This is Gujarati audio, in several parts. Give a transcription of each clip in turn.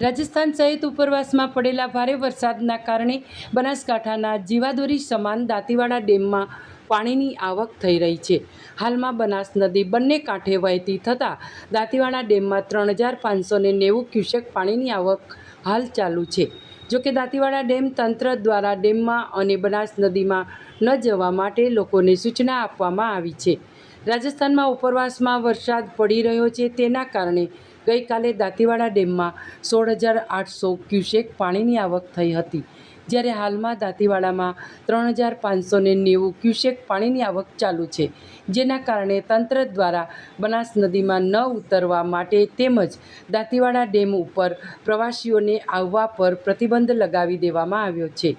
રાજસ્થાન સહિત ઉપરવાસમાં પડેલા ભારે વરસાદના કારણે બનાસકાંઠાના જીવાદોરી સમાન દાંતીવાડા ડેમમાં પાણીની આવક થઈ રહી છે. હાલમાં બનાસ નદી બંને કાંઠે વહેતી થતાં દાંતીવાડા ડેમમાં ત્રણ હજાર પાંચસો ને નેવું ક્યુસેક પાણીની આવક હાલ ચાલુ છે. જોકે દાંતીવાડા ડેમ તંત્ર દ્વારા ડેમમાં અને બનાસ નદીમાં ન જવા માટે લોકોને સૂચના આપવામાં આવી છે. રાજસ્થાનમાં ઉપરવાસમાં વરસાદ પડી રહ્યો છે. તેના કારણે ગઈકાલે દાંતીવાડા ડેમમાં સોળ હજાર આઠસો ક્યુસેક પાણીની આવક થઈ હતી. જ્યારે હાલમાં દાંતીવાડામાં ત્રણ હજાર પાંચસો ને નેવું ક્યુસેક પાણીની આવક ચાલુ છે. જેના કારણે તંત્ર દ્વારા બનાસ નદીમાં ન ઉતરવા માટે તેમજ દાંતીવાડા ડેમ ઉપર પ્રવાસીઓને આવવા પર પ્રતિબંધ લગાવી દેવામાં આવ્યો છે.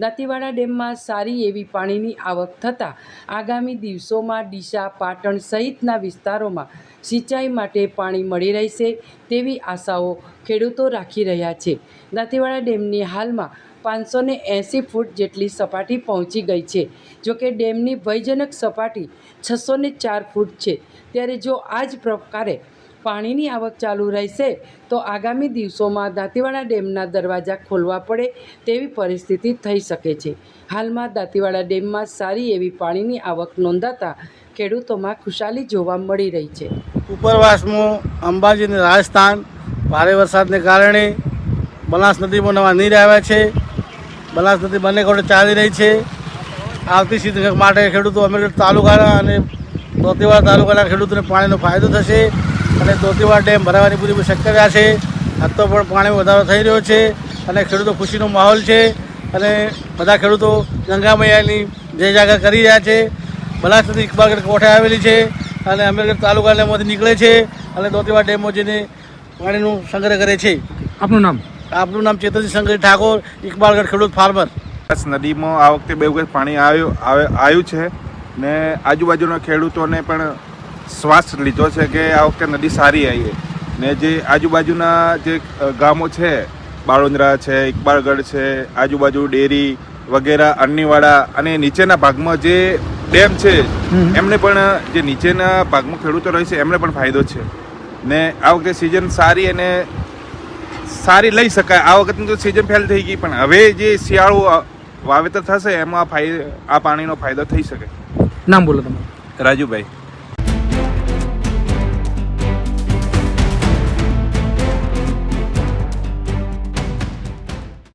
દાંતીવાડા ડેમમાં સારી એવી પાણીની આવક થતાં આગામી દિવસોમાં ડીસા, પાટણ સહિતના વિસ્તારોમાં સિંચાઈ માટે પાણી મળી રહેશે તેવી આશાઓ ખેડૂતો રાખી રહ્યા છે. દાંતીવાડા ડેમની હાલમાં પાંચસો ને એંસી ફૂટ જેટલી સપાટી પહોંચી ગઈ છે. જોકે ડેમની ભયજનક સપાટી છસો ને ચાર ફૂટ છે. ત્યારે જો આ જ પ્રકારે પાણીની આવક ચાલુ રહેશે, તો આગામી દિવસોમાં દાંતીવાડા ડેમના દરવાજા ખોલવા પડે તેવી પરિસ્થિતિ થઈ શકે છે. હાલમાં દાંતીવાડા ડેમમાં સારી એવી પાણીની આવક નોંધાતા ખેડૂતોમાં ખુશાલી જોવા મળી રહી છે. ઉપરવાસમાં અંબાજીને રાજસ્થાન ભારે વરસાદને કારણે બનાસ નદીમાં નવા નીર આવ્યા છે. બનાસ બંને કોડે ચાલી રહી છે. આવતી સીઝન માટે ખેડૂતો અમીરગઢ તાલુકાના અને દોતીવાડ તાલુકાના ખેડૂતોને પાણીનો ફાયદો થશે અને દોતીવાડ ડેમ ભરાવાની પૂરી શક્યતા છે. આજ તો પણ પાણીમાં વધારો થઈ રહ્યો છે અને ખેડૂતો ખુશીનો માહોલ છે અને બધા ખેડૂતો ગંગા મૈયાની જય જાગર કરી રહ્યા છે. બનાસ નદી કોઠે આવેલી છે અને અમીરગઢ તાલુકામાંથી નીકળે છે અને દોતીવા ડેમમાં જઈને પાણીનું સંગ્રહ કરે છે. આપનું નામ? આપનું નામ ચેતનજી શંકર ઠાકોર ઇકબાલગઢ ખેડૂત ફાર્મર. બસ નદીમાં આ વખતે બે વખત પાણી આવ્યું આવ્યું છે ને આજુબાજુના ખેડૂતોને પણ શ્વાસ લીધો છે કે આ વખતે નદી સારી આવી છે. ને જે આજુબાજુના જે ગામો છે બાળુંદ્રા છે ઇકબાલગઢ છે આજુબાજુ ડેરી વગેરે અન્નીવાડા અને નીચેના ભાગમાં જે ડેમ છે એમને પણ જે નીચેના ભાગમાં ખેડૂતો રહે છે એમને પણ ફાયદો છે. ને આ વખતે સિઝન સારી અને સારી લઈ શકાય. આ વખતની તો સિઝન ફેલ થઈ ગઈ પણ હવે જે શિયાળો વાવેતર થશે એમાં આ આ પાણીનો ફાયદો થઈ શકે. નામ બોલો તમે રાજુભાઈ.